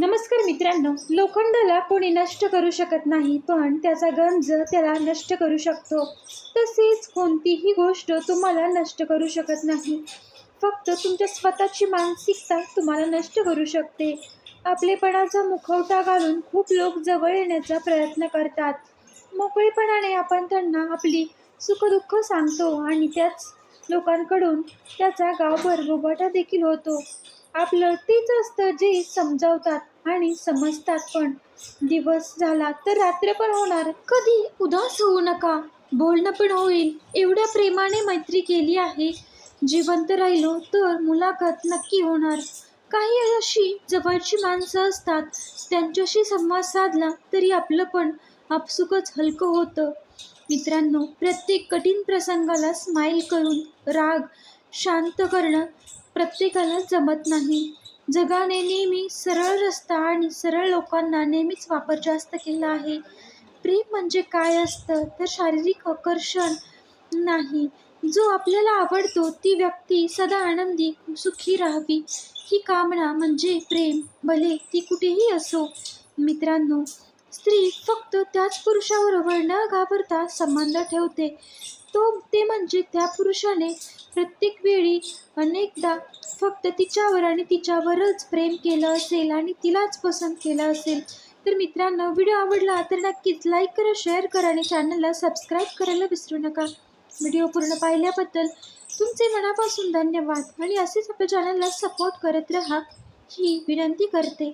नमस्कार मित्रांनो लोखंडाला कोणी नष्ट करू शकत नाही पण त्याचा गंज त्याला नष्ट करू शकतो. तसेच कोणतीही गोष्ट तुम्हाला नष्ट करू शकत नाही. फक्त तुमच्या स्वतःची मानसिकता तुम्हाला नष्ट करू शकते. आपलेपणाचा मुखवटा घालून खूप लोक जवळ येण्याचा प्रयत्न करतात. मोकळेपणाने आपण त्यांना आपली सुखदुःख सांगतो आणि त्याच लोकांकडून त्याचा गावभर बोबाटा देखील होतो. आपलं तेच असतं जे समजावतात आणि समजतात पण. दिवस झाला तर रात्र पण होणार. कधी उदास होऊ नका. बोलणं पण होईल. एवढ्या प्रेमाने मैत्री केली आहे. जिवंत राहिलो तर मुलाखत नक्की होणार. काही अशी जवळची माणसं असतात. त्यांच्याशी संवाद साधला तरी आपलं पण आपसुकच हलकं होतं. मित्रांनो प्रत्येक कठीण प्रसंगाला स्माईल करून राग शांत करणं प्रत्येकाला जमत नाही. जगाने नेहमी सरळ रस्ता आणि सरळ लोकांना नेहमीच वापर जास्त केला आहे. प्रेम म्हणजे काय असतं? तर शारीरिक आकर्षण नाही. जो आपल्याला आवडतो ती व्यक्ती सदा आनंदी सुखी राहावी. ही कामना म्हणजे प्रेम भले ती कुठेही असो. मित्रांनो स्त्री फक्त त्याच पुरुषाबरोबर न घाबरता संबंध ठेवते. तो ते म्हणजे त्या पुरुषाने प्रत्येक वेळी अनेकदा फक्त तिच्यावर आणि तिच्यावरच प्रेम केलं असेल आणि तिलाच पसंत केलं असेल. तर मित्रांनो व्हिडिओ आवडला तर नक्कीच लाईक करा शेअर करा आणि चॅनलला सबस्क्राईब करायला विसरू नका. व्हिडिओ पूर्ण पाहिल्याबद्दल तुमचे मनापासून धन्यवाद आणि असेच आपल्या चॅनलला सपोर्ट करत राहा ही विनंती करते.